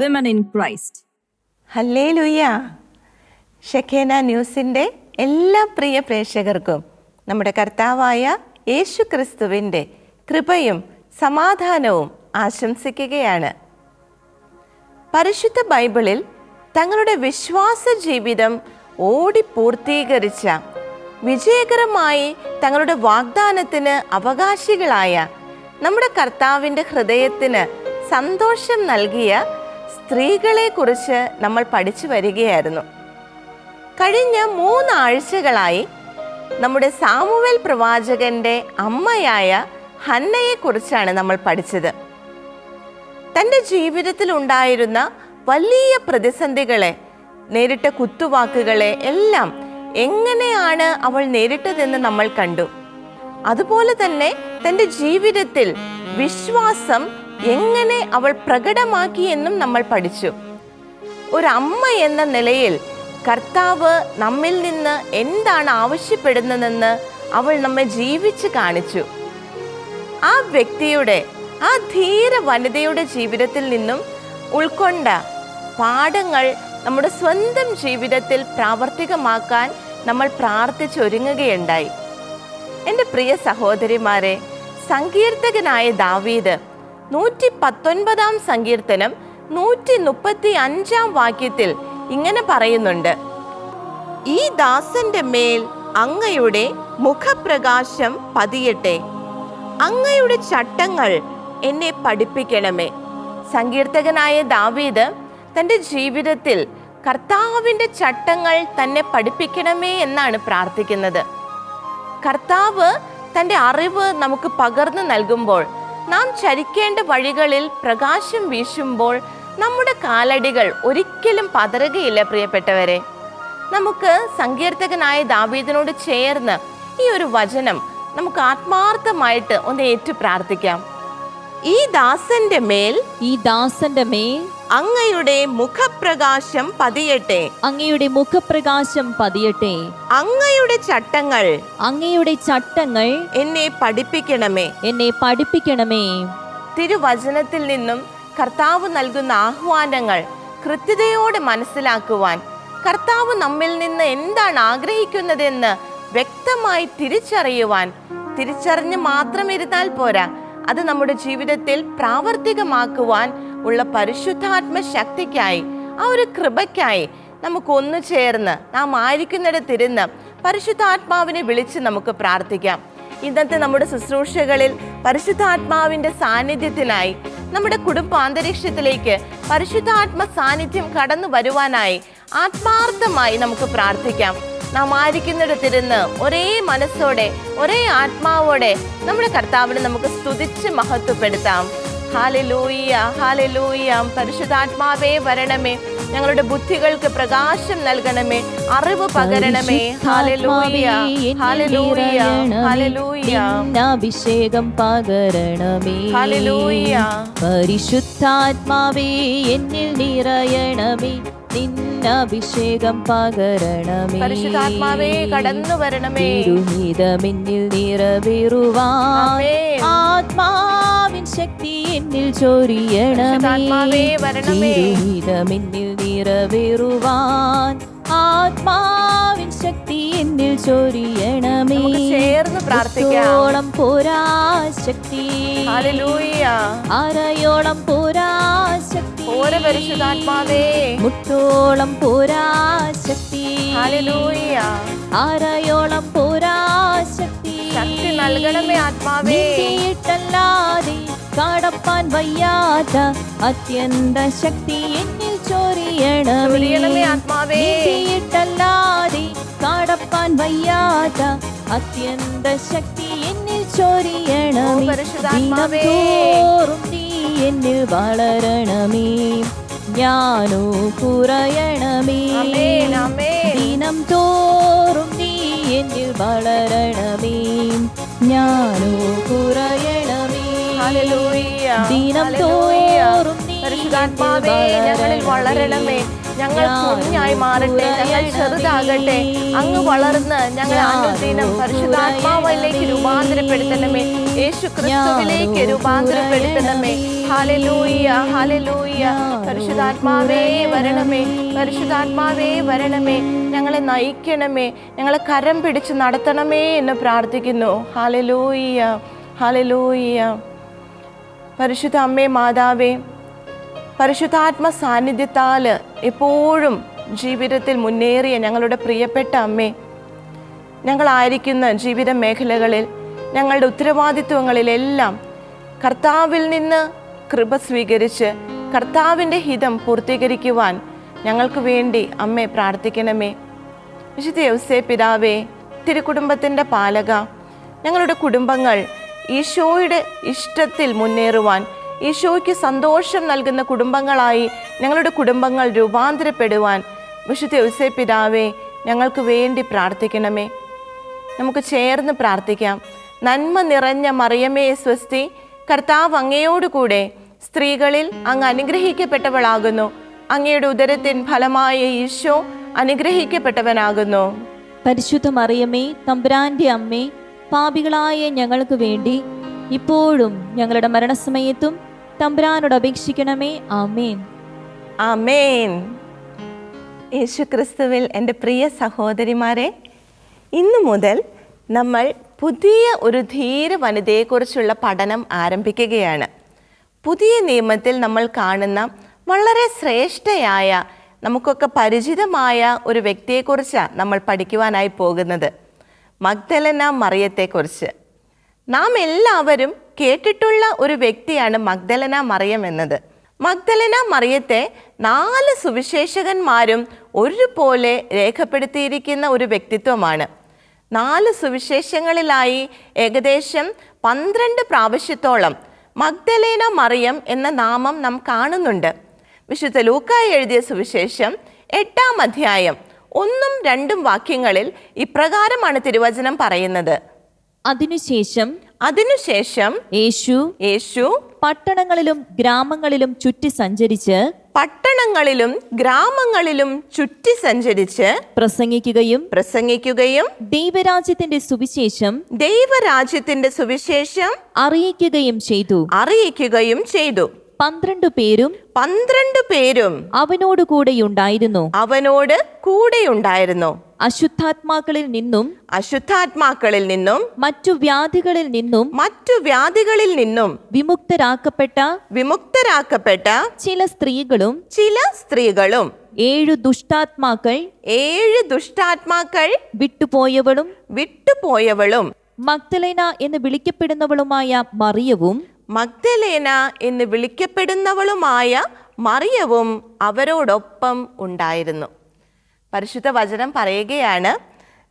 empowering in Christ. ഹല്ലേ ലുയ്യ ഷെഖേന ന്യൂസിന്റെ എല്ലാ പ്രിയ പ്രേക്ഷകർക്കും നമ്മുടെ കർത്താവായ യേശു ക്രിസ്തുവിന്റെ കൃപയും സമാധാനവും ആശംസിക്കുകയാണ് പരിശുദ്ധ ബൈബിളിൽ തങ്ങളുടെ വിശ്വാസ ജീവിതം ഓടി പൂർത്തീകരിച്ച വിജയകരമായി തങ്ങളുടെ വാഗ്ദാനത്തിന് അവകാശികളായ നമ്മുടെ കർത്താവിന്റെ ഹൃദയത്തിന് സന്തോഷം നൽകിയ സ്ത്രീകളെക്കുറിച്ച് നമ്മൾ പഠിച്ചു വരികയായിരുന്നു. കഴിഞ്ഞ മൂന്നാഴ്ചകളായി നമ്മുടെ സാമുവൽ പ്രവാചകന്റെ അമ്മയായ ഹന്നയെക്കുറിച്ചാണ് നമ്മൾ പഠിച്ചത്. തന്റെ ജീവിതത്തിൽ ഉണ്ടായിരുന്ന വലിയ പ്രതിസന്ധികളെ നേരിട്ട കുത്തുവാക്കുകളെ എല്ലാം എങ്ങനെയാണ് അവൾ നേരിട്ടതെന്ന് നമ്മൾ കണ്ടു. അതുപോലെ തന്നെ തന്റെ ജീവിതത്തിൽ വിശ്വാസം എങ്ങനെ അവൾ പ്രകടമാക്കി എന്നും നമ്മൾ പഠിച്ചു. ഒരമ്മ എന്ന നിലയിൽ കർത്താവ് നമ്മിൽ നിന്ന് എന്താണ് ആവശ്യപ്പെടുന്നതെന്ന് അവൾ നമ്മെ ജീവിച്ച് കാണിച്ചു. ആ വ്യക്തിയുടെ ആ ധീര വനിതയുടെ ജീവിതത്തിൽ നിന്നും ഉൾക്കൊണ്ട പാഠങ്ങൾ നമ്മുടെ സ്വന്തം ജീവിതത്തിൽ പ്രാവർത്തികമാക്കാൻ നമ്മൾ പ്രാർത്ഥിച്ചൊരുങ്ങുകയുണ്ടായി. എന്റെ പ്രിയ സഹോദരിമാരെ സങ്കീർത്തകനായ ദാവീദ് നൂറ്റി പത്തൊൻപതാം സങ്കീർത്തനം നൂറ്റി മുപ്പത്തി അഞ്ചാം വാക്യത്തിൽ ഇങ്ങനെ പറയുന്നുണ്ട്. ഈ ദാസന്റെ മേൽ അങ്ങയുടെ മുഖപ്രകാശം പതിയട്ടെ. അങ്ങയുടെ ചട്ടങ്ങൾ എന്നെ പഠിപ്പിക്കണമേ. സങ്കീർത്തകനായ ദാവീദ് തന്റെ ജീവിതത്തിൽ കർത്താവിന്റെ ചട്ടങ്ങൾ തന്നെ പഠിപ്പിക്കണമേ എന്നാണ് പ്രാർത്ഥിക്കുന്നത്. കർത്താവ് തന്റെ അറിവ് നമുക്ക് പകർന്നു നൽകുമ്പോൾ നാം ചരിക്കേണ്ട വഴികളിൽ പ്രകാശം വീശുമ്പോൾ നമ്മുടെ കാലടികൾ ഒരിക്കലും പതറുകയില്ല പ്രിയപ്പെട്ടവരെ. നമുക്ക് സങ്കീർത്തകനായ ദാവീദിനോട് ചേർന്ന് ഈ ഒരു വചനം നമുക്ക് ആത്മാർത്ഥമായിട്ട് ഒന്ന് ഏറ്റു പ്രാർത്ഥിക്കാം ഈ ദാസന്റെ മേൽ ഈ ദാസന്റെ മേൽ അങ്ങയുടെ മുഖപ്രകാശം പതിയട്ടെ. അങ്ങയുടെ മുഖപ്രകാശം പതിയട്ടെ. അങ്ങയുടെ ചട്ടങ്ങൾ അങ്ങയുടെ ചട്ടങ്ങൾ എന്നെ പഠിപ്പിക്കണമേ. എന്നെ പഠിപ്പിക്കണമേ. തിരുവചനത്തിൽ നിന്നും കർത്താവ് നൽകുന്ന ആഹ്വാനങ്ങൾ കൃത്യതയോടെ മനസ്സിലാക്കുവാൻ കർത്താവ് നമ്മിൽ നിന്ന് എന്താണ് ആഗ്രഹിക്കുന്നതെന്ന് വ്യക്തമായി തിരിച്ചറിയുവാൻ തിരിച്ചറിഞ്ഞ് മാത്രം ഇരുന്നാൽ പോരാ. അത് നമ്മുടെ ജീവിതത്തിൽ പ്രാവർത്തികമാക്കുവാൻ ഉള്ള പരിശുദ്ധാത്മ ശക്തിക്കായി ആ ഒരു കൃപയ്ക്കായി നമുക്ക് ഒന്നു ചേർന്ന് നാം ആയിരിക്കുന്നിടത്തിരുന്ന് പരിശുദ്ധാത്മാവിനെ വിളിച്ച് നമുക്ക് പ്രാർത്ഥിക്കാം. ഇന്നത്തെ നമ്മുടെ ശുശ്രൂഷകളിൽ പരിശുദ്ധാത്മാവിന്റെ സാന്നിധ്യത്തിനായി നമ്മുടെ കുടുംബാന്തരീക്ഷത്തിലേക്ക് പരിശുദ്ധാത്മ സാന്നിധ്യം കടന്നു വരുവാനായി ആത്മാർത്ഥമായി നമുക്ക് പ്രാർത്ഥിക്കാം. നാം ആയിരിക്കുന്നിടത്തിരുന്ന് ഒരേ മനസ്സോടെ ഒരേ ആത്മാവോടെ നമ്മുടെ കർത്താവിനെ നമുക്ക് സ്തുതിച്ച് മഹത്വപ്പെടുത്താം. Hallelujah hallelujah. പരിശുദ്ധാത്മാവേ വരണമേ. ഞങ്ങളുടെ ബുദ്ധികൾക്ക് പ്രകാശം നൽകണമേ. അറിവ് പകരണമേ. Hallelujah hallelujah hallelujah. അഭിഷേകം പകരണമേ. ഹാലലൂയ. പരിശുദ്ധാത്മാവേ എന്നിൽ നിറയണമേ. നിന്നഭിഷേകം പകരണമേ. പരിശുദ്ധാത്മാവേ കടന്നു വരണമേ. തിരുഹിതമെന്നിൽ ആത്മാവിൻ ശക്തി എന്നിൽ ചൊരിയണമേ. തിരുഹിതമെന്നിൽ നിറവേറുവാൻ ആത്മാവിൻ ശക്തി എന്നിൽ ചൊരിയണമേ. ചേർന്ന് പ്രാർത്ഥിക്കോളം പോരാ ശക്തി. അരയോളം പോരാ ശക്തി. പരിശുദ്ധാത്മാവേ. മുട്ടോളം പോരാ ശക്തി. അരയോളം ആരയോളം പോരാ ശക്തി. ശക്തി നൽകണമേ ആത്മാവേ. കടപ്പാൻ വയ്യാത്ത അത്യന്ത ശക്തി എന്നിൽ ചൊരിയണമേ. കടപ്പാൻ വയ്യാത്ത അത്യന്ത ശക്തി എന്നിൽ ചൊരിയണമേ. നീ എന്നിൽ വളരണമേ. ഞാനോ കുറയണമേ. ദിനം തോറും നീ എന്നിൽ വളരണമേ. ഞാനോ കുറയണമേ. ദിനം തോറും പരിശുദ്ധാത്മാവേ ഞങ്ങളിൽ വളരണമേ. ഞങ്ങൾ കുഞ്ഞായി മാറട്ടെ ഞങ്ങൾ ചെറുതാകട്ടെ. അങ്ങ് വളർന്ന് ഞങ്ങളെ അനുദിനം പരിശുദ്ധാത്മാവിലേക്ക് രൂപാന്തരപ്പെടുത്തണമേ. യേശു ക്രിസ്തുവിലേക്ക് രൂപാന്തരപ്പെടുത്തണമേ. ഹാലലൂയ ഹാലലൂയ പരിശുദ്ധാത്മാവേ വരണമേ. പരിശുദ്ധാത്മാവേ വരണമേ. ഞങ്ങളെ നയിക്കണമേ. ഞങ്ങളെ കരം പിടിച്ച് നടത്തണമേ എന്ന് പ്രാർത്ഥിക്കുന്നു. ഹാലലൂയ ഹാലലൂയ പരിശുദ്ധ അമ്മേ മാതാവേ പരിശുദ്ധാത്മ സാന്നിധ്യത്താൽ എപ്പോഴും ജീവിതത്തിൽ മുന്നേറിയ ഞങ്ങളുടെ പ്രിയപ്പെട്ട അമ്മേ ഞങ്ങളായിരിക്കുന്ന ജീവിത മേഖലകളിൽ ഞങ്ങളുടെ ഉത്തരവാദിത്വങ്ങളിലെല്ലാം കർത്താവിൽ നിന്ന് കൃപ സ്വീകരിച്ച് കർത്താവിന്റെ ഹിതം പൂർത്തീകരിക്കുവാൻ ഞങ്ങൾക്ക് വേണ്ടി അമ്മേ പ്രാർത്ഥിക്കണമേ. വിശുദ്ധ യൗസേ പിതാവേ തിരുക്കുടുംബത്തിന്റെ പാലക ഞങ്ങളുടെ കുടുംബങ്ങൾ ഈശോയുടെ ഇഷ്ടത്തിൽ മുന്നേറുവാൻ ഈശോയ്ക്ക് സന്തോഷം നൽകുന്ന കുടുംബങ്ങളായി ഞങ്ങളുടെ കുടുംബങ്ങൾ രൂപാന്തരപ്പെടുവാൻ വിശുദ്ധ ഉസൈ പിതാവേ ഞങ്ങൾക്ക് വേണ്ടി പ്രാർത്ഥിക്കണമേ. നമുക്ക് ചേർന്ന് പ്രാർത്ഥിക്കാം. നന്മ നിറഞ്ഞ മറിയമേ സ്വസ്തി കർത്താവ് അങ്ങയോടുകൂടെ സ്ത്രീകളിൽ അങ്ങ് അനുഗ്രഹിക്കപ്പെട്ടവളാകുന്നു. അങ്ങയുടെ ഉദരത്തിൻ ഫലമായ ഈശോ അനുഗ്രഹിക്കപ്പെട്ടവനാകുന്നു. പരിശുദ്ധ മറിയമ്മേ തമ്പുരാന്റെ അമ്മേ പാപികളായ ഞങ്ങൾക്ക് വേണ്ടി ഇപ്പോഴും ഞങ്ങളുടെ മരണസമയത്തും തമ്പുരാനോട് അപേക്ഷിക്കണമേ. ആമേൻ. ആമേൻ. യേശു ക്രിസ്തുവിൽ എന്റെ പ്രിയ സഹോദരിമാരെ ഇന്നു മുതൽ നമ്മൾ പുതിയ ഒരു ധീര വനിതയെക്കുറിച്ചുള്ള പഠനം ആരംഭിക്കുകയാണ്. പുതിയ നിയമത്തിൽ നമ്മൾ കാണുന്ന വളരെ ശ്രേഷ്ഠയായ നമുക്കൊക്കെ പരിചിതമായ ഒരു വ്യക്തിയെക്കുറിച്ചാണ് നമ്മൾ പഠിക്കുവാനായി പോകുന്നത്. മഗ്ദലന മറിയത്തെക്കുറിച്ച്. നാം എല്ലാവരും കേട്ടിട്ടുള്ള ഒരു വ്യക്തിയാണ് മഗ്ദലന മറിയം എന്നത്. മഗ്ദലന മറിയത്തെ നാല് സുവിശേഷകന്മാരും ഒരുപോലെ രേഖപ്പെടുത്തിയിരിക്കുന്ന ഒരു വ്യക്തിത്വമാണ്. നാല് സുവിശേഷങ്ങളിലായി ഏകദേശം പന്ത്രണ്ട് പ്രാവശ്യത്തോളം മഗ്ദലേന മറിയം എന്ന നാമം നാം കാണുന്നുണ്ട്. വിശുദ്ധ ലൂക്കായി എഴുതിയ സുവിശേഷം എട്ടാം അധ്യായം ഒന്നും രണ്ടും വാക്യങ്ങളിൽ ഇപ്രകാരമാണ് തിരുവചനം പറയുന്നത്. അതിനുശേഷം അതിനുശേഷം യേശു യേശു പട്ടണങ്ങളിലും ഗ്രാമങ്ങളിലും ചുറ്റി സഞ്ചരിച്ച് പട്ടണങ്ങളിലും ഗ്രാമങ്ങളിലും ചുറ്റി സഞ്ചരിച്ച് പ്രസംഗിക്കുകയും പ്രസംഗിക്കുകയും ദൈവരാജ്യത്തിന്റെ സുവിശേഷം ദൈവരാജ്യത്തിന്റെ സുവിശേഷം അറിയിക്കുകയും ചെയ്തു. അറിയിക്കുകയും ചെയ്തു. പന്ത്രണ്ട് പേരും പന്ത്രണ്ട് പേരും അവനോട് കൂടെ ഉണ്ടായിരുന്നു. അവനോട് കൂടെ ഉണ്ടായിരുന്നു. അശുദ്ധാത്മാക്കളിൽ നിന്നും അശുദ്ധാത്മാക്കളിൽ നിന്നും മറ്റു വ്യാധികളിൽ നിന്നും മറ്റു വ്യാധികളിൽ നിന്നും വിമുക്തരാക്കപ്പെട്ട വിമുക്തരാക്കപ്പെട്ട ചില സ്ത്രീകളും ചില സ്ത്രീകളും ഏഴു ദുഷ്ടാത്മാക്കൾ ഏഴ് ദുഷ്ടാത്മാക്കൾ വിട്ടുപോയവളും വിട്ടുപോയവളും മഗ്ദലേന എന്ന് വിളിക്കപ്പെടുന്നവളുമായ മറിയവും മഗ്ദലേന എന്ന് വിളിക്കപ്പെടുന്നവളുമായ മറിയവും അവരോടൊപ്പം ഉണ്ടായിരുന്നു. പരിശുദ്ധ വചനം പറയുകയാണ്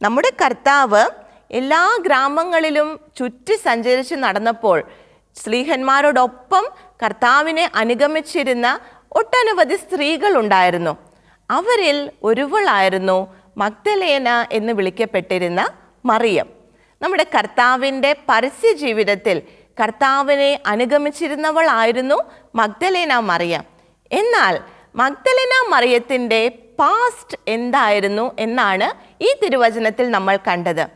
നമ്മുടെ കർത്താവ് എല്ലാ ഗ്രാമങ്ങളിലും ചുറ്റി സഞ്ചരിച്ച് നടന്നപ്പോൾ സ്ത്രീഹന്മാരോടൊപ്പം കർത്താവിനെ അനുഗമിച്ചിരുന്ന ഒട്ടനവധി സ്ത്രീകൾ ഉണ്ടായിരുന്നു. അവരിൽ ഒരുവളായിരുന്നു മഗ്ദലേന എന്ന് വിളിക്കപ്പെട്ടിരുന്ന മറിയം. നമ്മുടെ കർത്താവിന്റെ പരസ്യ ജീവിതത്തിൽ കർത്താവിനെ അനുഗമിച്ചിരുന്നവളായിരുന്നു മഗ്ദലേന മറിയ. എന്നാൽ മഗ്ദലേന മറിയത്തിന്റെ പാസ്റ്റ് എന്തായിരുന്നു എന്നാണ് ഈ തിരുവചനത്തിൽ നമ്മൾ കണ്ടത്.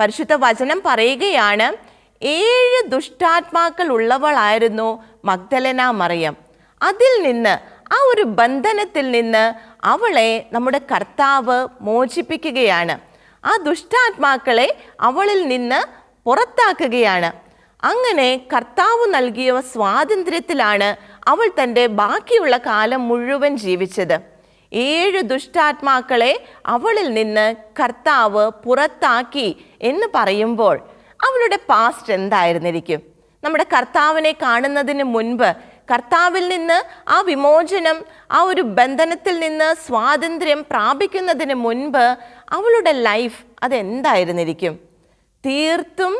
പരിശുദ്ധ വചനം പറയുകയാണ് ഏഴ് ദുഷ്ടാത്മാക്കൾ ഉള്ളവളായിരുന്നു മഗ്ദലന മറിയം. അതിൽ നിന്ന് ആ ഒരു ബന്ധനത്തിൽ നിന്ന് അവളെ നമ്മുടെ കർത്താവ് മോചിപ്പിക്കുകയാണ്. ആ ദുഷ്ടാത്മാക്കളെ അവളിൽ നിന്ന് പുറത്താക്കുകയാണ്. അങ്ങനെ കർത്താവ് നൽകിയ സ്വാതന്ത്ര്യത്തിലാണ് അവൾ തന്റെ ബാക്കിയുള്ള കാലം മുഴുവൻ ജീവിച്ചത്. ഏഴ് ദുഷ്ടാത്മാക്കളെ അവളിൽ നിന്ന് കർത്താവ് പുറത്താക്കി എന്ന് പറയുമ്പോൾ അവളുടെ പാസ്റ്റ് എന്തായിരുന്നിരിക്കും? നമ്മുടെ കർത്താവിനെ കാണുന്നതിന് മുൻപ് കർത്താവിൽ നിന്ന് ആ വിമോചനം ആ ഒരു ബന്ധനത്തിൽ നിന്ന് സ്വാതന്ത്ര്യം പ്രാപിക്കുന്നതിന് മുൻപ് അവളുടെ ലൈഫ് അതെന്തായിരുന്നിരിക്കും? തീർത്തും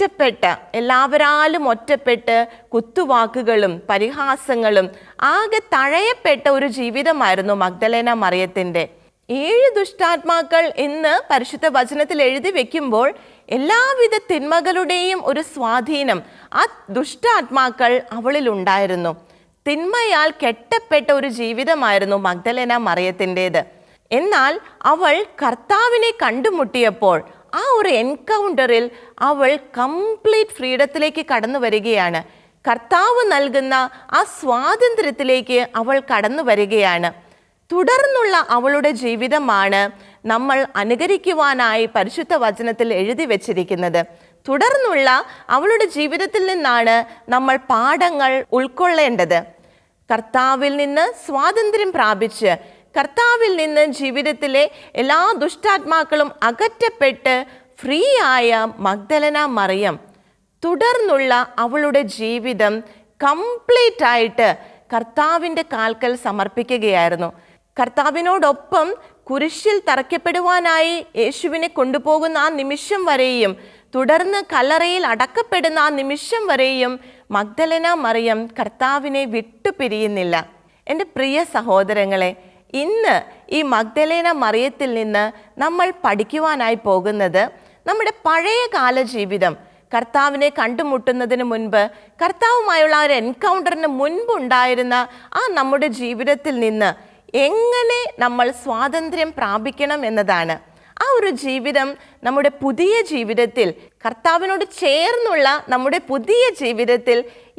ഒറ്റപ്പെട്ട എല്ലാവരാലും ഒറ്റപ്പെട്ട് കുത്തുവാക്കുകളും പരിഹാസങ്ങളും ആകെ തഴയപ്പെട്ട ഒരു ജീവിതമായിരുന്നു മഗ്ദലേന മറിയത്തിന്റെ ഏഴ് ദുഷ്ടാത്മാക്കൾ എന്ന് പരിശുദ്ധ വചനത്തിൽ എഴുതി വെക്കുമ്പോൾ എല്ലാവിധ തിന്മകളുടെയും ഒരു സ്വാധീനം ആ ദുഷ്ടാത്മാക്കൾ അവളിൽ ഉണ്ടായിരുന്നു. തിന്മയാൽ കെട്ടപ്പെട്ട ഒരു ജീവിതമായിരുന്നു മഗ്ദലേന മറിയത്തിന്റേത്. എന്നാൽ അവൾ കർത്താവിനെ കണ്ടുമുട്ടിയപ്പോൾ ആ ഒരു എൻകൗണ്ടറിൽ അവൾ കംപ്ലീറ്റ് ഫ്രീഡത്തിലേക്ക് കടന്നു വരികയാണ്. കർത്താവ് നൽകുന്ന ആ സ്വാതന്ത്ര്യത്തിലേക്ക് അവൾ കടന്നു വരികയാണ്. തുടർന്നുള്ള അവളുടെ ജീവിതമാണ് നമ്മൾ അനുകരിക്കുവാനായി പരിശുദ്ധ വചനത്തിൽ എഴുതി വച്ചിരിക്കുന്നത്. തുടർന്നുള്ള അവളുടെ ജീവിതത്തിൽ നിന്നാണ് നമ്മൾ പാഠങ്ങൾ ഉൾക്കൊള്ളേണ്ടത്. കർത്താവിൽ നിന്ന് സ്വാതന്ത്ര്യം പ്രാപിച്ച് കർത്താവിൽ നിന്ന് ജീവിതത്തിലെ എല്ലാ ദുഷ്ടാത്മാക്കളും അകറ്റപ്പെട്ട് ഫ്രീ ആയ മഗ്ദലന മറിയം. തുടർന്നുള്ള അവളുടെ ജീവിതം കംപ്ലീറ്റ് ആയിട്ട് കർത്താവിന്റെ കാൽക്കൽ സമർപ്പിക്കുകയായിരുന്നു. കർത്താവിനോടൊപ്പം കുരിശിൽ തറയ്ക്കപ്പെടുവാനായി യേശുവിനെ കൊണ്ടുപോകുന്ന ആ നിമിഷം വരെയും തുടർന്ന് കല്ലറയിൽ അടക്കപ്പെടുന്ന ആ നിമിഷം വരെയും മഗ്ദലന മറിയം കർത്താവിനെ വിട്ടുപിരിയുന്നില്ല. എന്റെ പ്രിയ സഹോദരങ്ങളെ ഇന്ന് ഈ മഗ്ദലേന മറിയത്തിൽ നിന്ന് നമ്മൾ പഠിക്കുവാനായി പോകുന്നത് നമ്മുടെ പഴയ കാല ജീവിതം കർത്താവിനെ കണ്ടുമുട്ടുന്നതിന് മുൻപ് കർത്താവുമായുള്ള ആ ഒരു എൻകൗണ്ടറിന് മുൻപുണ്ടായിരുന്ന ആ നമ്മുടെ ജീവിതത്തിൽ നിന്ന് എങ്ങനെ നമ്മൾ സ്വാതന്ത്ര്യം പ്രാപിക്കണം എന്നതാണ്. ആ ഒരു ജീവിതം നമ്മുടെ പുതിയ ജീവിതത്തിൽ കർത്താവിനോട് ചേർന്നുള്ള നമ്മുടെ പുതിയ ജീവിതത്തിൽ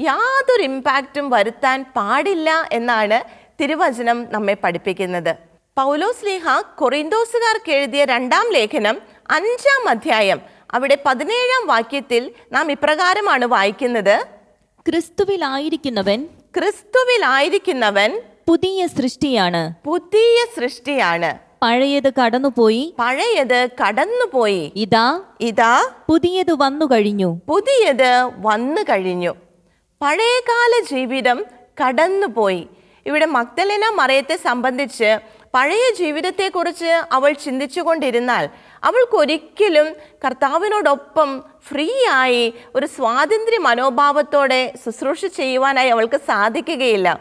യാതൊരു ഇമ്പാക്റ്റും വരുത്താൻ പാടില്ല എന്നാണ് തിരുവചനം നമ്മെ പഠിപ്പിക്കുന്നത്. പൗലോസ് ലീഹ കൊറിന്തോസുകാർക്ക് എഴുതിയ രണ്ടാം ലേഖനം അഞ്ചാം അധ്യായം. അവിടെ പതിനേഴാം വാക്യത്തിൽ നാം ഇപ്രകാരമാണ് വായിക്കുന്നത്. ക്രിസ്തുവിലായിരിക്കുന്നവൻ ക്രിസ്തുവിലായിരിക്കുന്നവൻ പുതിയ സൃഷ്ടിയാണ്. പുതിയ സൃഷ്ടിയാണ്. പഴയത് കടന്നുപോയി. പഴയത് കടന്നുപോയി. ഇതാ ഇതാ പുതിയത് വന്നു കഴിഞ്ഞു. പുതിയത് വന്നു കഴിഞ്ഞു. പഴയകാല ജീവിതം കടന്നുപോയി. ഇവിടെ മക്തലേന മറയത്തെ സംബന്ധിച്ച് പഴയ ജീവിതത്തെക്കുറിച്ച് അവൾ ചിന്തിച്ചുകൊണ്ടിരുന്നാൽ അവൾക്കൊരിക്കലും കർത്താവിനോടൊപ്പം ഫ്രീ ആയി ഒരു സ്വാതന്ത്ര്യ മനോഭാവത്തോടെ ശുശ്രൂഷ ചെയ്യുവാനായി അവൾക്ക് സാധിക്കുകയില്ല.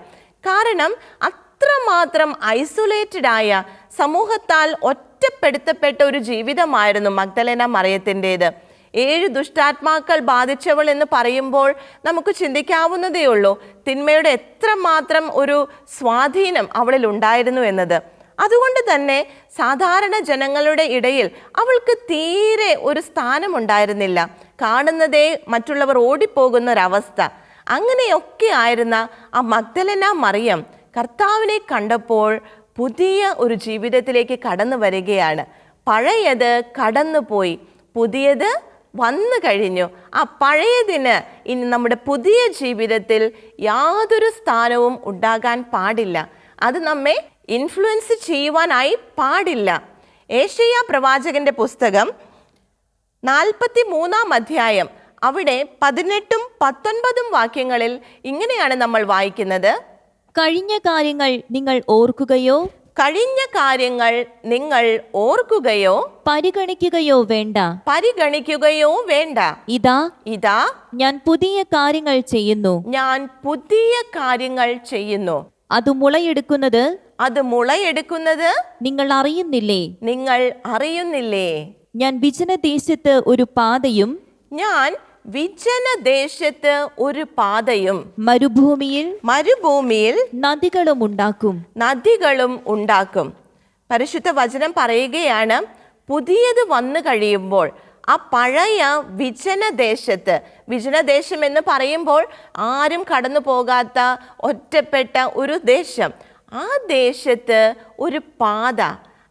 കാരണം അത്രമാത്രം ഐസൊലേറ്റഡ് ആയ സമൂഹത്താൽ ഒറ്റപ്പെടുത്തപ്പെട്ട ഒരു ജീവിതമായിരുന്നു മഗ്ദലേന മറിയത്തിന്റേത്. ഏഴ് ദുഷ്ടാത്മാക്കൾ ബാധിച്ചവൾ എന്ന് പറയുമ്പോൾ നമുക്ക് ചിന്തിക്കാവുന്നതേ ഉള്ളൂ. തിന്മയുടെ എത്രമാത്രം ഒരു സ്വാധീനം അവളിൽ ഉണ്ടായിരുന്നു എന്നത്. അതുകൊണ്ട് തന്നെ സാധാരണ ജനങ്ങളുടെ ഇടയിൽ അവൾക്ക് തീരെ ഒരു സ്ഥാനമുണ്ടായിരുന്നില്ല. കാണുന്നതേ മറ്റുള്ളവർ ഓടിപ്പോകുന്ന ഒരവസ്ഥ അങ്ങനെയൊക്കെ ആയിരുന്ന ആ മഗ്ദലന മറിയം കർത്താവിനെ കണ്ടപ്പോൾ പുതിയ ഒരു ജീവിതത്തിലേക്ക് കടന്നു വരികയാണ്. പഴയത് കടന്നുപോയി. പുതിയത് വന്നു കഴിഞ്ഞു. ആ പഴയതിന് ഇനി നമ്മുടെ പുതിയ ജീവിതത്തിൽ യാതൊരു സ്ഥാനവും ഉണ്ടാകാൻ പാടില്ല. അത് നമ്മെ ഇൻഫ്ലുവൻസ് ചെയ്യുവാനായി പാടില്ല. ഏഷ്യ പ്രവാചകന്റെ പുസ്തകം നാൽപ്പത്തി മൂന്നാം അധ്യായം. അവിടെ പതിനെട്ടും പത്തൊൻപതും വാക്യങ്ങളിൽ ഇങ്ങനെയാണ് നമ്മൾ വായിക്കുന്നത്. കഴിഞ്ഞ കാര്യങ്ങൾ നിങ്ങൾ ഓർക്കുകയോ? കഴിഞ്ഞ കാര്യങ്ങൾ നിങ്ങൾ ഓർക്കുകയോ? പരിഗണിക്കുകയോ വേണ്ട. പരിഗണിക്കുകയോ വേണ്ട. ഇതാ ഇതാ ഞാൻ പുതിയ കാര്യങ്ങൾ ചെയ്യുന്നു. ഞാൻ പുതിയ കാര്യങ്ങൾ ചെയ്യുന്നു. അത് മുളയെടുക്കുന്നത് അത് മുളയെടുക്കുന്നത്? നിങ്ങൾ അറിയുന്നില്ലേ? നിങ്ങൾ അറിയുന്നില്ലേ? ഞാൻ വിജന വിജനദേശത്ത് ഒരു പാതയും ഞാൻ വിജനദേശത്ത് ഒരു പാതയും മരുഭൂമിയിൽ മരുഭൂമിയിൽ നദികളും ഉണ്ടാക്കും. നദികളും ഉണ്ടാക്കും. പരിശുദ്ധ വചനം പറയുകയാണ് പുതിയത് വന്നു കഴിയുമ്പോൾ ആ പഴയ വിജനദേശത്ത് വിജനദേശം എന്ന് പറയുമ്പോൾ ആരും കടന്നു പോകാത്ത ഒറ്റപ്പെട്ട ഒരു ദേശം. ആ ദേശത്ത് ഒരു പാത.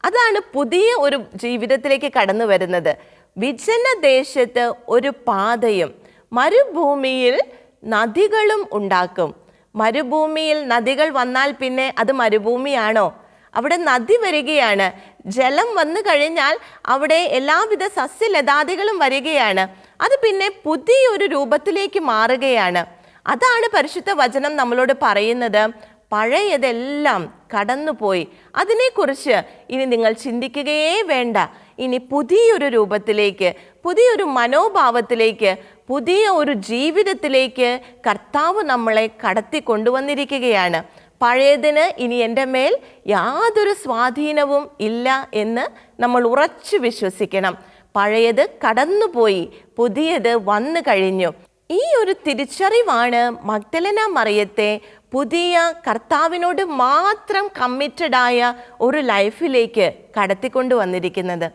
അതാണ് പുതിയ ഒരു ജീവിതത്തിലേക്ക് കടന്നു വരുന്നത്. വിജന ദേശത്ത് ഒരു പാതയും മരുഭൂമിയിൽ നദികളും ഉണ്ടാക്കും. മരുഭൂമിയിൽ നദികൾ വന്നാൽ പിന്നെ അത് മരുഭൂമിയാണോ? അവിടെ നദി വരികയാണ്. ജലം വന്നു കഴിഞ്ഞാൽ അവിടെ എല്ലാവിധ സസ്യലതാദികളും വരികയാണ്. അത് പിന്നെ പുതിയൊരു രൂപത്തിലേക്ക് മാറുകയാണ്. അതാണ് പരിശുദ്ധ വചനം നമ്മളോട് പറയുന്നത്. പഴയതെല്ലാം കടന്നുപോയി. അതിനെക്കുറിച്ച് ഇനി നിങ്ങൾ ചിന്തിക്കുകയേ വേണ്ട. ഇനി പുതിയൊരു രൂപത്തിലേക്ക് പുതിയൊരു മനോഭാവത്തിലേക്ക് പുതിയ ഒരു ജീവിതത്തിലേക്ക് കർത്താവ് നമ്മളെ കടത്തി കൊണ്ടുവന്നിരിക്കുകയാണ് പഴയതിന് ഇനി എന്റെ മേൽ യാതൊരു സ്വാധീനവും ഇല്ല എന്ന് നമ്മൾ ഉറച്ചു വിശ്വസിക്കണം. പഴയത് കടന്നുപോയി പുതിയത് വന്നു കഴിഞ്ഞു. ഈ ഒരു തിരിച്ചറിവാണ് മഗ്ദലന മറിയത്തെ പുതിയ കർത്താവിനോട് മാത്രം കമ്മിറ്റഡ് ആയ ഒരു ലൈഫിലേക്ക് കടത്തിക്കൊണ്ട് വന്നിരിക്കുന്നത്.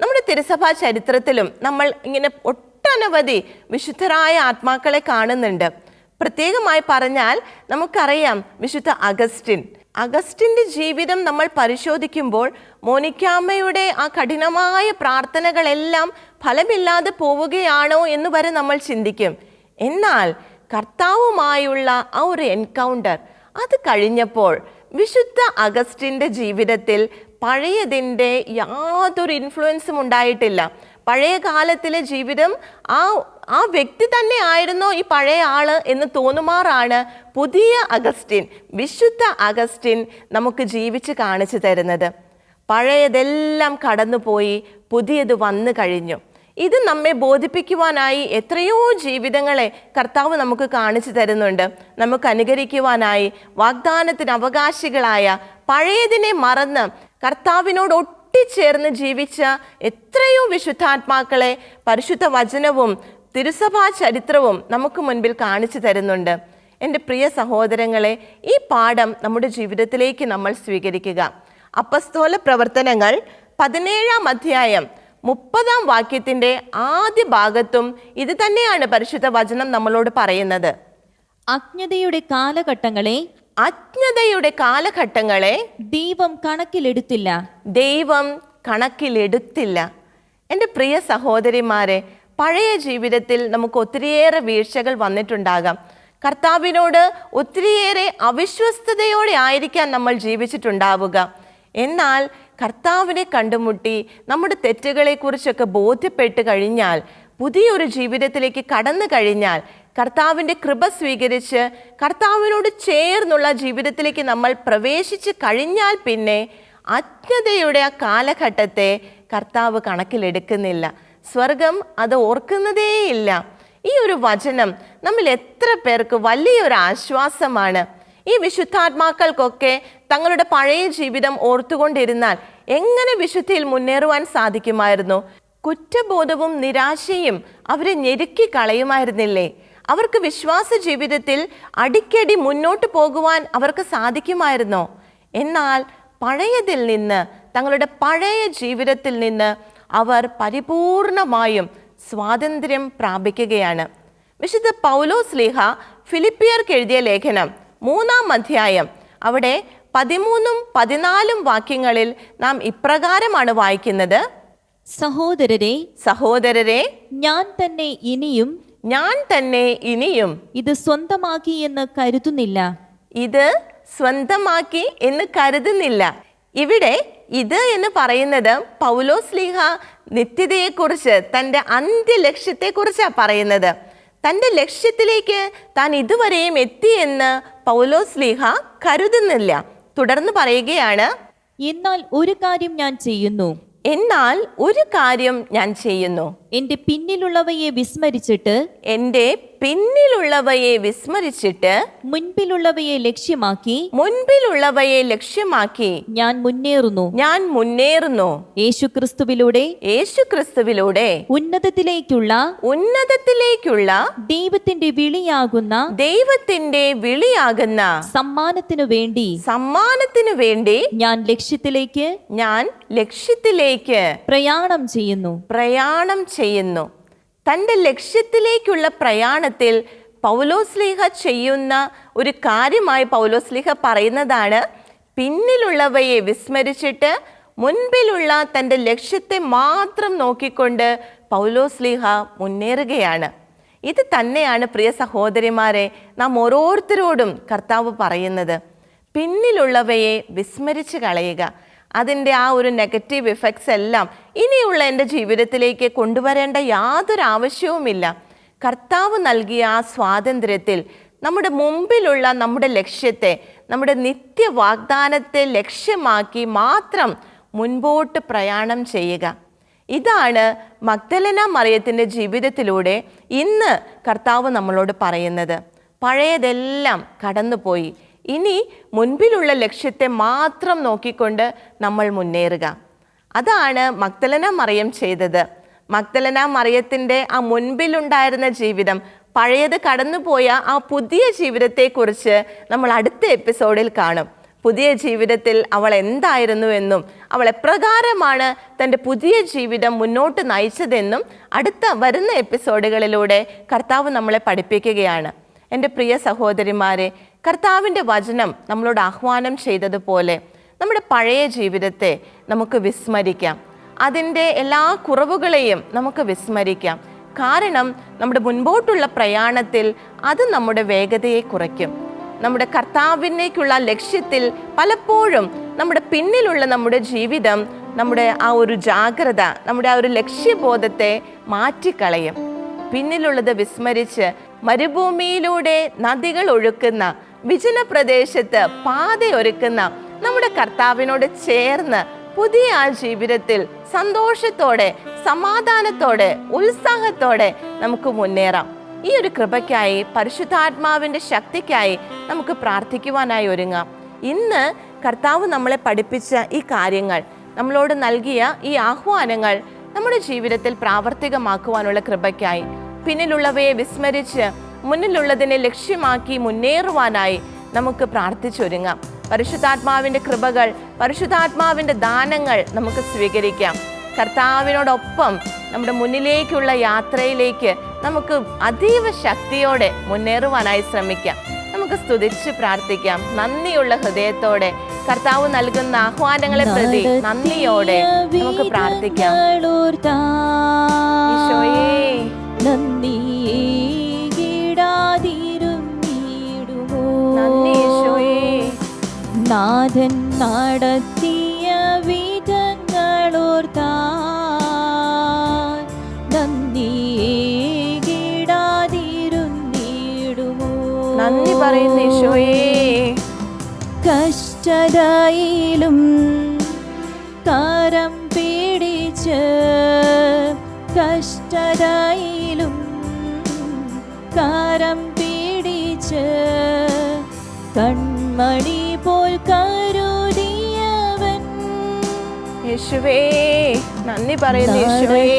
നമ്മുടെ തിരുസഭാ ചരിത്രത്തിലും നമ്മൾ ഇങ്ങനെ ഒട്ടനവധി വിശുദ്ധരായ ആത്മാക്കളെ കാണുന്നുണ്ട്. പ്രത്യേകമായി പറഞ്ഞാൽ നമുക്കറിയാം വിശുദ്ധ അഗസ്റ്റിൻ. അഗസ്റ്റിന്റെ ജീവിതം നമ്മൾ പരിശോധിക്കുമ്പോൾ മോനിക്കാമ്മയുടെ ആ കഠിനമായ പ്രാർത്ഥനകളെല്ലാം ഫലമില്ലാതെ പോവുകയാണോ എന്ന് വരെ നമ്മൾ ചിന്തിക്കും. എന്നാൽ കർത്താവുമായുള്ള ആ ഒരു എൻകൗണ്ടർ അത് കഴിഞ്ഞപ്പോൾ വിശുദ്ധ അഗസ്റ്റിന്റെ ജീവിതത്തിൽ പഴയതിന്റെ യാതൊരു ഇൻഫ്ലുവൻസും ഉണ്ടായിട്ടില്ല. പഴയ കാലത്തിലെ ജീവിതം ആ ആ വ്യക്തി തന്നെ ആയിരുന്നോ ഈ പഴയ ആൾ എന്ന് തോന്നുമാറാണ് പുതിയ അഗസ്റ്റിൻ വിശുദ്ധ അഗസ്റ്റിൻ നമുക്ക് ജീവിച്ച് കാണിച്ചു തരുന്നത്. പഴയതെല്ലാം കടന്നുപോയി പുതിയത് വന്നു കഴിഞ്ഞു. ഇത് നമ്മെ ബോധിപ്പിക്കുവാനായി എത്രയോ ജീവിതങ്ങളെ കർത്താവ് നമുക്ക് കാണിച്ചു തരുന്നുണ്ട്. നമുക്ക് അനുകരിക്കുവാനായി വാഗ്ദാനത്തിന് അവകാശികളായ പഴയതിനെ മറന്ന് കർത്താവിനോട് ഒട്ടിച്ചേർന്ന് ജീവിച്ച എത്രയോ വിശുദ്ധാത്മാക്കളെ പരിശുദ്ധ വചനവും തിരുസഭാ ചരിത്രവും നമുക്ക് മുൻപിൽ കാണിച്ചു തരുന്നുണ്ട്. എന്റെ പ്രിയ സഹോദരങ്ങളെ ഈ പാഠം നമ്മുടെ ജീവിതത്തിലേക്ക് നമ്മൾ സ്വീകരിക്കുക. അപ്പസ്തോല പ്രവർത്തനങ്ങൾ പതിനേഴാം അധ്യായം മുപ്പതാം വാക്യത്തിന്റെ ആദ്യ ഭാഗത്തും ഇത് തന്നെയാണ് പരിശുദ്ധ വചനം നമ്മളോട് പറയുന്നത്. അജ്ഞതയുടെ കാലഘട്ടങ്ങളെ അജ്ഞതയുടെ കാലഘട്ടങ്ങളെ ദൈവം കണക്കിലെടുത്തില്ല. ദൈവം കണക്കിലെടുത്തില്ല. എന്റെ പ്രിയ സഹോദരിമാരെ പഴയ ജീവിതത്തിൽ നമുക്ക് ഒത്തിരിയേറെ വീഴ്ചകൾ വന്നിട്ടുണ്ടാകാം. കർത്താവിനോട് ഒത്തിരിയേറെ അവിശ്വസ്തയോടെ ആയിരിക്കാം നമ്മൾ ജീവിച്ചിട്ടുണ്ടാവുക. എന്നാൽ കർത്താവിനെ കണ്ടുമുട്ടി നമ്മുടെ തെറ്റുകളെക്കുറിച്ചൊക്കെ ബോധ്യപ്പെട്ട് കഴിഞ്ഞാൽ പുതിയൊരു ജീവിതത്തിലേക്ക് കടന്നു കഴിഞ്ഞാൽ കർത്താവിന്റെ കൃപ സ്വീകരിച്ച് കർത്താവിനോട് ചേർന്നുള്ള ജീവിതത്തിലേക്ക് നമ്മൾ പ്രവേശിച്ച് കഴിഞ്ഞാൽ പിന്നെ അജ്ഞതയുടെ ആ കാലഘട്ടത്തെ കർത്താവ് കണക്കിലെടുക്കുന്നില്ല. സ്വർഗം അത് ഓർക്കുന്നതേയില്ല. ഈ ഒരു വചനം നമ്മൾ എത്ര പേർക്ക് വലിയൊരു ആശ്വാസമാണ്. ഈ വിശുദ്ധാത്മാക്കൾക്കൊക്കെ തങ്ങളുടെ പഴയ ജീവിതം ഓർത്തുകൊണ്ടിരുന്നാൽ എങ്ങനെ വിശുദ്ധിയിൽ മുന്നേറുവാൻ സാധിക്കുമായിരുന്നു? കുറ്റബോധവും നിരാശയും അവരെ ഞെരുക്കി കളയുമായിരുന്നില്ലേ? അവർക്ക് വിശ്വാസ ജീവിതത്തിൽ അടിക്കടി മുന്നോട്ട് പോകുവാൻ അവർക്ക് സാധിക്കുമായിരുന്നോ? എന്നാൽ പഴയതിൽ നിന്ന് തങ്ങളുടെ പഴയ ജീവിതത്തിൽ നിന്ന് അവർ പരിപൂർണമായും സ്വാതന്ത്ര്യം പ്രാപിക്കുകയാണ്. വിശുദ്ധ പൗലോസ് ലീഹ ഫിലിപ്പിയർക്ക് എഴുതിയ ലേഖനം മൂന്നാം അധ്യായം. അവിടെ പതിമൂന്നും പതിനാലും വാക്യങ്ങളിൽ നാം ഇപ്രകാരമാണ് വായിക്കുന്നത്. സഹോദരരെ സഹോദരരെ ഞാൻ തന്നെ ഇനിയും ഞാൻ തന്നെ ഇനിയും ഇത് സ്വന്തമാക്കി എന്ന് കരുതുന്നില്ല. ഇത് സ്വന്തമാക്കി എന്ന് കരുതുന്നില്ല. ഇവിടെ ഇത് എന്ന് പറയുന്നത് പൗലോസ് ലീഹ നിത്യതയെക്കുറിച്ച് തന്റെ അന്ത്യലക്ഷ്യത്തെക്കുറിച്ചാണ് പറയുന്നത്. തന്റെ ലക്ഷ്യത്തിലേക്ക് താൻ ഇതുവരെയും എത്തിയെന്ന് പൗലോസ് ലീഹ കരുതുന്നില്ല. തുടർന്ന് പറയുകയാണ് എന്നാൽ ഒരു കാര്യം ഞാൻ ചെയ്യുന്നു. എന്നാൽ ഒരു കാര്യം ഞാൻ ചെയ്യുന്നു. എന്റെ പിന്നിലുള്ളവയെ വിസ്മരിച്ചിട്ട് എന്റെ പിന്നിലുള്ളവയെ വിസ്മരിച്ചിട്ട് മുൻപിലുള്ളവയെ ലക്ഷ്യമാക്കി മുൻപിലുള്ളവയെ ലക്ഷ്യമാക്കി ഞാൻ മുന്നേറുന്നു. ഞാൻ മുന്നേറുന്നു. യേശുക്രിസ്തുവിലൂടെ യേശുക്രിസ്തുവിലൂടെ ഉന്നതത്തിലേക്കുള്ള ഉന്നതത്തിലേക്കുള്ള ദൈവത്തിന്റെ വിളിയാകുന്ന ദൈവത്തിന്റെ വിളിയാകുന്ന സമ്മാനത്തിനു വേണ്ടി സമ്മാനത്തിനു വേണ്ടി ഞാൻ ലക്ഷ്യത്തിലേക്ക് ഞാൻ ലക്ഷ്യത്തിലേക്ക് പ്രയാണം ചെയ്യുന്നു. പ്രയാണം ചെയ്യുന്നു തന്റെ ലക്ഷ്യത്തിലേക്കുള്ള പ്രയാണത്തിൽ പൗലോസ്ലീഹ ചെയ്യുന്ന ഒരു കാര്യമായി പൗലോസ്ലീഹ പറയുന്നതാണ് പിന്നിലുള്ളവയെ വിസ്മരിച്ചിട്ട് മുൻപിലുള്ള തന്റെ ലക്ഷ്യത്തെ മാത്രം നോക്കിക്കൊണ്ട് പൗലോസ്ലീഹ മുന്നേറുകയാണ്. ഇത് തന്നെയാണ് പ്രിയ സഹോദരിമാരെ നാം ഓരോരുത്തരോടും കർത്താവ് പറയുന്നത് പിന്നിലുള്ളവയെ വിസ്മരിച്ച് കളയുക. അതിന്റെ ആ ഒരു നെഗറ്റീവ് ഇഫക്ട്സ് എല്ലാം ഇനിയുള്ള എന്റെ ജീവിതത്തിലേക്ക് കൊണ്ടുവരേണ്ട യാതൊരു ആവശ്യവുമില്ല. കർത്താവ് നൽകിയ ആ സ്വാതന്ത്ര്യത്തിൽ നമ്മുടെ മുമ്പിലുള്ള നമ്മുടെ ലക്ഷ്യത്തെ നമ്മുടെ നിത്യ വാഗ്ദാനത്തെ ലക്ഷ്യമാക്കി മാത്രം മുൻപോട്ട് പ്രയാണം ചെയ്യുക. ഇതാണ് മഗ്ദലന മറിയത്തിന്റെ ജീവിതത്തിലൂടെ ഇന്ന് കർത്താവ് നമ്മളോട് പറയുന്നത്. പഴയതെല്ലാം കടന്നുപോയി. ഇനി മുൻപിലുള്ള ലക്ഷ്യത്തെ മാത്രം നോക്കിക്കൊണ്ട് നമ്മൾ മുന്നേറുക. അതാണ് മക്തലന മറിയം ചെയ്തത്. മക്തലന മറിയത്തിന്റെ ആ മുൻപിലുണ്ടായിരുന്ന ജീവിതം പഴയത് കടന്നുപോയ ആ പുതിയ ജീവിതത്തെക്കുറിച്ച് നമ്മൾ അടുത്ത എപ്പിസോഡിൽ കാണും. പുതിയ ജീവിതത്തിൽ അവൾ എന്തായിരുന്നു എന്നും അവൾ എപ്രകാരമാണ് തന്റെ പുതിയ ജീവിതം മുന്നോട്ട് നയിച്ചതെന്നും അടുത്ത വരുന്ന എപ്പിസോഡുകളിലൂടെ കർത്താവ് നമ്മളെ പഠിപ്പിക്കുകയാണ്. എന്റെ പ്രിയ സഹോദരിമാരെ കർത്താവിന്റെ വചനം നമ്മളോട് ആഹ്വാനം ചെയ്തതുപോലെ നമ്മുടെ പഴയ ജീവിതത്തെ നമുക്ക് വിസ്മരിക്കാം. അതിന്റെ എല്ലാ കുറവുകളെയും നമുക്ക് വിസ്മരിക്കാം. കാരണം നമ്മുടെ മുൻപോട്ടുള്ള പ്രയാണത്തിൽ അത് നമ്മുടെ വേഗതയെ കുറയ്ക്കും. നമ്മുടെ കർത്താവിനേക്കുള്ള ലക്ഷ്യത്തിൽ പലപ്പോഴും നമ്മുടെ പിന്നിലുള്ള നമ്മുടെ ജീവിതം നമ്മുടെ ആ ഒരു ജാഗ്രത നമ്മുടെ ആ ഒരു ലക്ഷ്യബോധത്തെ മാറ്റിക്കളയും. പിന്നിലുള്ളത് വിസ്മരിച്ച് മരുഭൂമിയിലൂടെ നദികൾ ഒഴുക്കുന്ന വിജന പ്രദേശത്ത് പാതയൊരുക്കുന്ന നമ്മുടെ കർത്താവിനോട് ചേർന്ന് പുതിയ ആ ജീവിതത്തിൽ സന്തോഷത്തോടെ സമാധാനത്തോടെ ഉത്സാഹത്തോടെ നമുക്ക് മുന്നേറാം. ഈ ഒരു കൃപയ്ക്കായി പരിശുദ്ധാത്മാവിന്റെ ശക്തിക്കായി നമുക്ക് പ്രാർത്ഥിക്കുവാനായി ഒരുങ്ങാം. ഇന്ന് കർത്താവ് നമ്മളെ പഠിപ്പിച്ച ഈ കാര്യങ്ങൾ നമ്മളോട് നൽകിയ ഈ ആഹ്വാനങ്ങൾ നമ്മുടെ ജീവിതത്തിൽ പ്രാവർത്തികമാക്കുവാനുള്ള കൃപയ്ക്കായി പിന്നിലുള്ളവയെ വിസ്മരിച്ച് മുന്നിലുള്ളതിനെ ലക്ഷ്യമാക്കി മുന്നേറുവാനായി നമുക്ക് പ്രാർത്ഥിച്ചൊരുങ്ങാം. പരിശുദ്ധാത്മാവിന്റെ കൃപകൾ പരിശുദ്ധാത്മാവിന്റെ ദാനങ്ങൾ നമുക്ക് സ്വീകരിക്കാം. കർത്താവിനോടൊപ്പം നമ്മുടെ മുന്നിലേക്കുള്ള യാത്രയിലേക്ക് നമുക്ക് അതീവ ശക്തിയോടെ മുന്നേറുവാനായി ശ്രമിക്കാം. നമുക്ക് സ്തുതിച്ച് പ്രാർത്ഥിക്കാം. നന്ദിയുള്ള ഹൃദയത്തോടെ കർത്താവ് നൽകുന്ന ആഹ്വാനങ്ങളെ പ്രതി നന്ദിയോടെ നമുക്ക് പ്രാർത്ഥിക്കാം. ഈശോയേ. നന്ദി. നാഥൻ നടത്തിയ വിധങ്ങളോർത്താ. നന്ദിയിടാതിരുന്നിടുമോ നന്ദി പറയുന്ന ഈശോയേ കഷ്ടതയിലും കരം പിടിച്ച് കഷ്ടതയിലും കരം പിടിച്ച് യേശുവേ. നന്ദി പറയുന്നു ഈശോയേ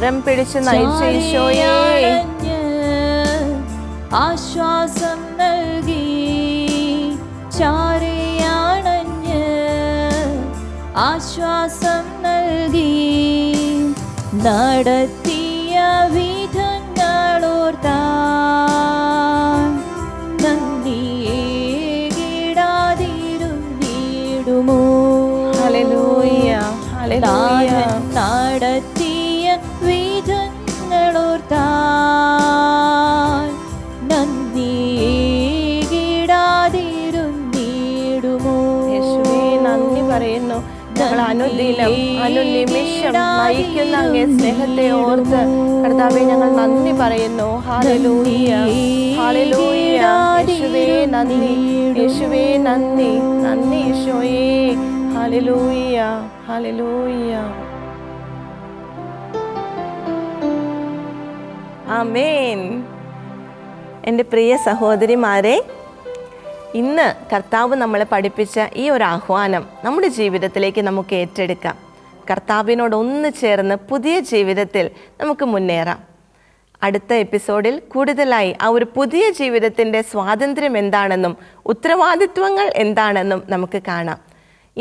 കരം പിടിച്ച് നയിച്ച ഈശോയേ. ചാരിയണഞ്ഞ് ആശ്വാസം നൽകി ചാരയാണഞ്ഞ് ആശ്വാസം നൽകി. നടത്തിയ നാഥൻ നടത്തിയ വിധങ്ങളോർത്താൻ നന്ദിയിടാതിരുന്നിടുമോ യേശുവേ നന്ദി പറയുന്നു. ഞങ്ങൾ അനുദിനം അനുനിമിഷം നയിക്കുന്ന അങ്ങേ സ്നേഹത്തെ ഓർത്ത് കർത്താവെ ഞങ്ങൾ നന്ദി പറയുന്നു. ഹാലലൂയ ഹാലലൂയ യേശുവേ നന്ദി. യേശുവേ നന്ദി. നന്ദി യേശോയേ ഹാലലൂയ ഹാലലൂയ ആമേൻ. എന്റെ പ്രിയ സഹോദരിമാരെ ഇന്ന് കർത്താവ് നമ്മളെ പഠിപ്പിച്ച ഈ ഒരു ആഹ്വാനം നമ്മുടെ ജീവിതത്തിലേക്ക് നമുക്ക് ഏറ്റെടുക്കാം. കർത്താവിനോട് ഒന്ന് ചേർന്ന് പുതിയ ജീവിതത്തിൽ നമുക്ക് മുന്നേറാം. അടുത്ത എപ്പിസോഡിൽ കൂടുതലായി ആ ഒരു പുതിയ ജീവിതത്തിന്റെ സ്വാതന്ത്ര്യം എന്താണെന്നും ഉത്തരവാദിത്വങ്ങൾ എന്താണെന്നും നമുക്ക് കാണാം.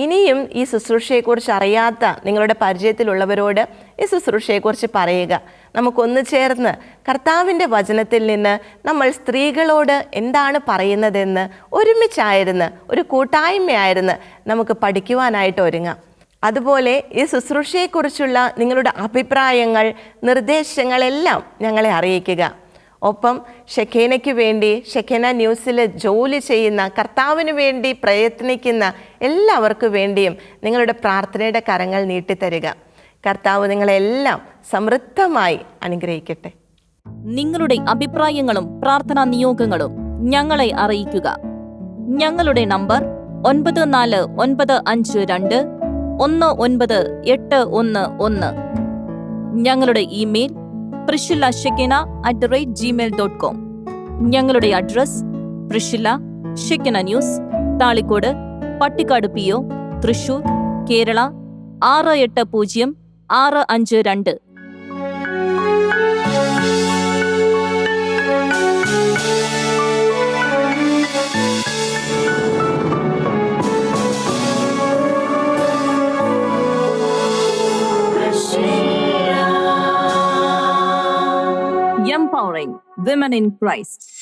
ഇനിയും ഈ ശുശ്രൂഷയെക്കുറിച്ച് അറിയാത്ത നിങ്ങളുടെ പരിചയത്തിലുള്ളവരോട് ഈ ശുശ്രൂഷയെക്കുറിച്ച് പറയുക. നമുക്കൊന്ന് ചേർന്ന് കർത്താവിന്റെ വചനത്തിൽ നിന്ന് നമ്മൾ സ്ത്രീകളോട് എന്താണ് പറയുന്നതെന്ന് ഒരുമിച്ചായിരുന്ന് ഒരു കൂട്ടായ്മയായിരുന്ന് നമുക്ക് പഠിക്കുവാനായിട്ട് ഒരുങ്ങാം. അതുപോലെ ഈ ശുശ്രൂഷയെക്കുറിച്ചുള്ള നിങ്ങളുടെ അഭിപ്രായങ്ങൾ നിർദ്ദേശങ്ങളെല്ലാം ഞങ്ങളെ അറിയിക്കുക. ഒപ്പം ഷെഖേനയ്ക്ക് വേണ്ടി ഷെഖേന ന്യൂസിൽ ജോലി ചെയ്യുന്ന കർത്താവിന് വേണ്ടി പ്രയത്നിക്കുന്ന എല്ലാവർക്കും വേണ്ടിയും നിങ്ങളുടെ പ്രാർത്ഥനയുടെ കരങ്ങൾ നീട്ടിത്തരിക. കർത്താവ് നിങ്ങളെല്ലാം സമൃദ്ധമായി അനുഗ്രഹിക്കട്ടെ. നിങ്ങളുടെ അഭിപ്രായങ്ങളും പ്രാർത്ഥനാ നിയോഗങ്ങളും ഞങ്ങളെ അറിയിക്കുക. ഞങ്ങളുടെ നമ്പർ ഒൻപത് നാല് ഒൻപത് അഞ്ച് രണ്ട് ഒന്ന് ഒൻപത് എട്ട് ഒന്ന് ഒന്ന്. ഞങ്ങളുടെ email Priscilla Shekinah at the rate gmail dot com ഞങ്ങളുടെ address Priscilla Shekinah news Thalikode Pattikkad P O Thrissur Kerala ആറ് എട്ട് പൂജ്യം ആറ് അഞ്ച് രണ്ട്. Women in Christ.